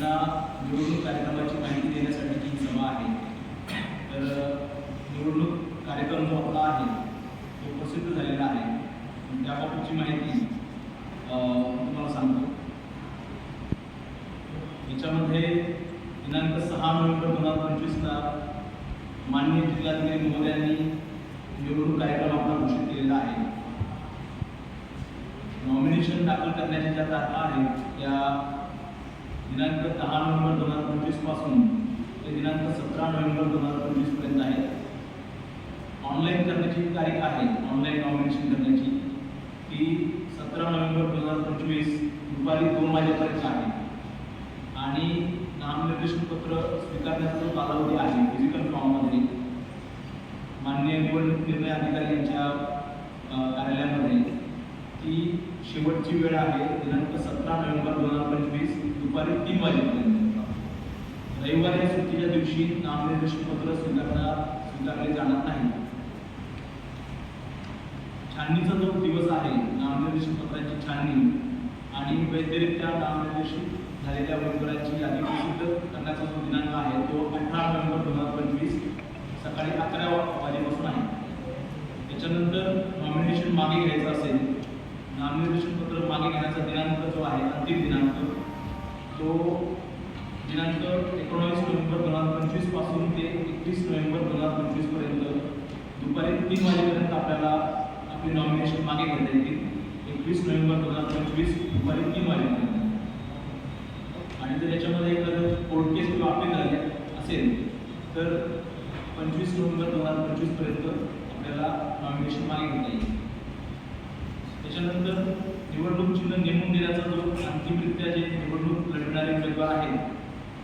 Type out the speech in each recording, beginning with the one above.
यांना निवडणूक कार्यक्रमाची माहिती देण्यासाठी ही सभा आहे तर निवडणूक कार्यक्रम जो आपला आहे तो प्रसिद्ध झालेला आहे. त्याबाबतची माहिती तुम्हाला सांगतो. याच्यामध्ये दिनांक सहा नोव्हेंबर दोन हजार पंचवीसला माननीय जिल्हाधिकारी महोदयांनी निवडणूक कार्यक्रम आपला घोषित केलेला आहे. नॉमिनेशन दाखल करण्याच्या ज्या तारखा आहेत त्या दिनांक दहा नोव्हेंबर दोन हजार पंचवीसपासून ते दिनांक सतरा नोव्हेंबर दोन हजार पंचवीसपर्यंत आहे. ऑनलाईन करण्याची तारीख आहे. ऑनलाईन नॉमिनेशन करण्याची. ती सतरा नोव्हेंबर दोन हजार पंचवीस दुपारी दोन वाजेपर्यंत आहे. आणि नामनिर्देशन पत्र स्वीकारण्याचा जो कालावधी आहे फिजिकल फॉर्ममध्ये माननीय निवडणूक निर्णय अधिकारी यांच्या कार्यालयामध्ये शेवटची वेळ आहे दिनांक सतरा नोव्हेंबर दोन हजार पंचवीस दुपारी तीन वाजेपर्यंत. रविवारी या सुट्टीच्या दिवशी नामनिर्देशन पत्र स्वीकारणार स्वीकारले जाणार नाही. छाननीचा जो दिवस आहे नामनिर्देशन पत्रांची छाननी आणि वैद्यरित्या नामनिर्देशित झालेल्या उमेदवारांची यादी प्रसिद्ध करण्याचा जो दिनांक आहे तो अठरा नोव्हेंबर दोन हजार पंचवीस सकाळी अकरा वाजेपासून आहे. त्याच्यानंतर नॉमिनेशन मागे घ्यायचं असेल नामनिर्देशन पत्र मागे घेण्याचा दिनांक जो आहे अंतिम दिनांक तो दिनांक एकोणावीस नोव्हेंबर दोन हजार पंचवीसपासून ते एकवीस नोव्हेंबर दोन हजार पंचवीसपर्यंत. दुपारी तीन वाजेपर्यंत आपल्याला आपली नॉमिनेशन मागे घेता येतील. एकवीस नोव्हेंबर दोन हजार पंचवीस दुपारी तीन वाजेपर्यंत. आणि जर याच्यामध्ये एखादं कोर्ट केस किंवा अपील झाले असेल तर पंचवीस नोव्हेंबर दोन हजार पंचवीसपर्यंत आपल्याला नॉमिनेशन मागे घेता येईल. त्याच्यानंतर निवडणूक चिन्ह नेमून देण्याचा जो अंतिमरित्या जे निवडणूक लढणारे उमेदवार आहेत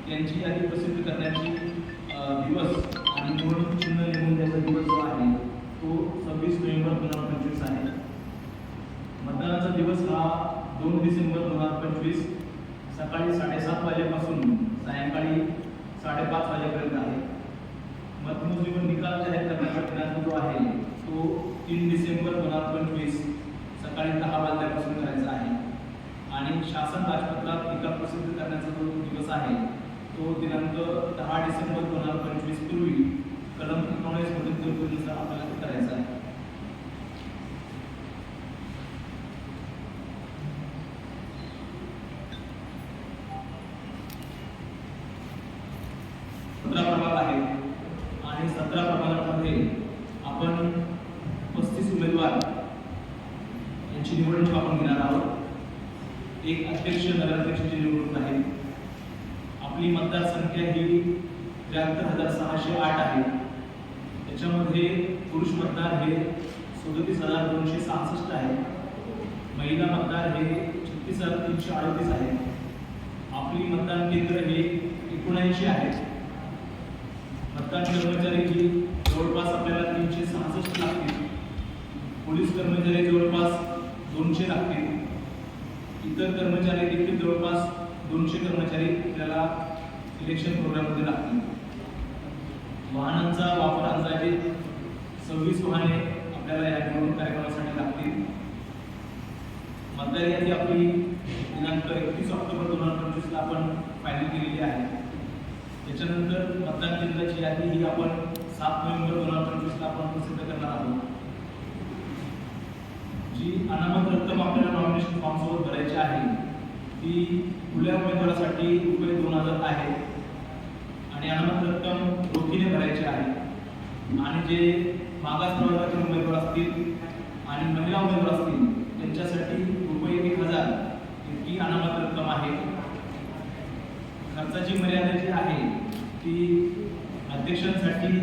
त्यांची यादी प्रसिद्ध करण्याची दिवस आणि निवडणूक चिन्ह नेमून द्यायचा दिवस जो आहे तो सव्वीस नोव्हेंबर दोन हजार पंचवीस आहे. मतदानाचा दिवस हा दोन डिसेंबर दोन हजार पंचवीस सकाळी साडेसात वाजेपासून सायंकाळी साडेपाच वाजेपर्यंत आहे. मतमोजणी निकाल जाहीर करण्याचा दिनांक जो आहे तो तीन डिसेंबर दोन हजार पंचवीस सकाळी दहा वाजल्यापासून करायचा आहे. आणि शासन राजपत्रात निकाल प्रसिद्ध करण्याचा जो दिवस आहे तो दिनांक दहा डिसेंबर दोन हजार पंचवीस पूर्वी कलम एकोणीस मधील तरतुदीनुसार आपल्याला करायचा आहे. सतरा प्रभाग आहेत आणि सतरा प्रभागांमध्ये यांची निवडणूक आपण घेणार आहोत. एक अध्यक्ष नगराध्यक्षाची निवडणूक आहे आपली मतदारसंख्या ही त्र्याहत्तर हज़ार सहाशे आठ आहे. त्याच्यामध्ये पुरुष मतदार हे सदतीस हज़ार दोनशे सहासष्ट आहे. महिला मतदार हे छत्तीस हज़ार तीनशे अडतीस आहे. आपली मतदान केंद्र हे एकोणऐंशी आहेत मतदान कर्मचारी ही जवळपास आपल्याला तीनशे सहासष्ट लागतील. पोलीस कर्मचारी जवळपास दोनशे लागतील. इतर कर्मचारी देखील जवळपास दोनशे कर्मचारी आपल्याला इलेक्शन प्रोग्राममध्ये लागतील. वाहनांचा वापर अंदाजे सव्वीस वाहने आपल्याला या निवडणूक कार्यक्रमासाठी लागतील. मतदार यादी आपली दिनांक एकतीस ऑक्टोबर दोन हजार पंचवीसला आपण फायनल केलेली आहे. त्याच्यानंतर मतदान केंद्राची यादी ही आपण सात नोव्हेंबर दोन हजार पंचवीसला आपण प्रसिद्ध करणार आहोत जी अनामत रक्कम आपल्याला नॉमिनेशन फॉर्मसोबत भरायची आहे ती खुल्या उमेदवारासाठी रुपये दोन हजार आहे. आणि अनामत रक्कम रोखीने भरायची आहे. आणि जे मागास प्रवर्गाचे उमेदवार असतील आणि महिला उमेदवार असतील त्यांच्यासाठी रुपये एक हजार इतकी अनामत रक्कम आहे. खर्चाची मर्यादा जी आहे ती अध्यक्षांसाठी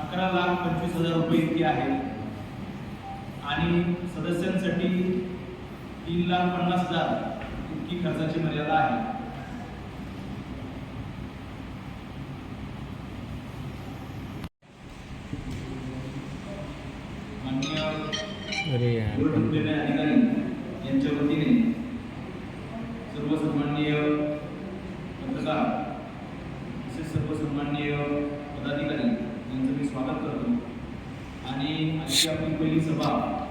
अकरा लाख पंचवीस हजार रुपये इतकी आहे. आणि सदस्यांसाठी तीन लाख पन्नास हजार इतकी खर्चाची मर्यादा आहे. अधिकारी यांच्या वतीने सर्व पत्रकार तसेच सर्वसन्माननीय पदाधिकारी यांचं मी स्वागत करतो. आणि आजची आपली पहिली सभा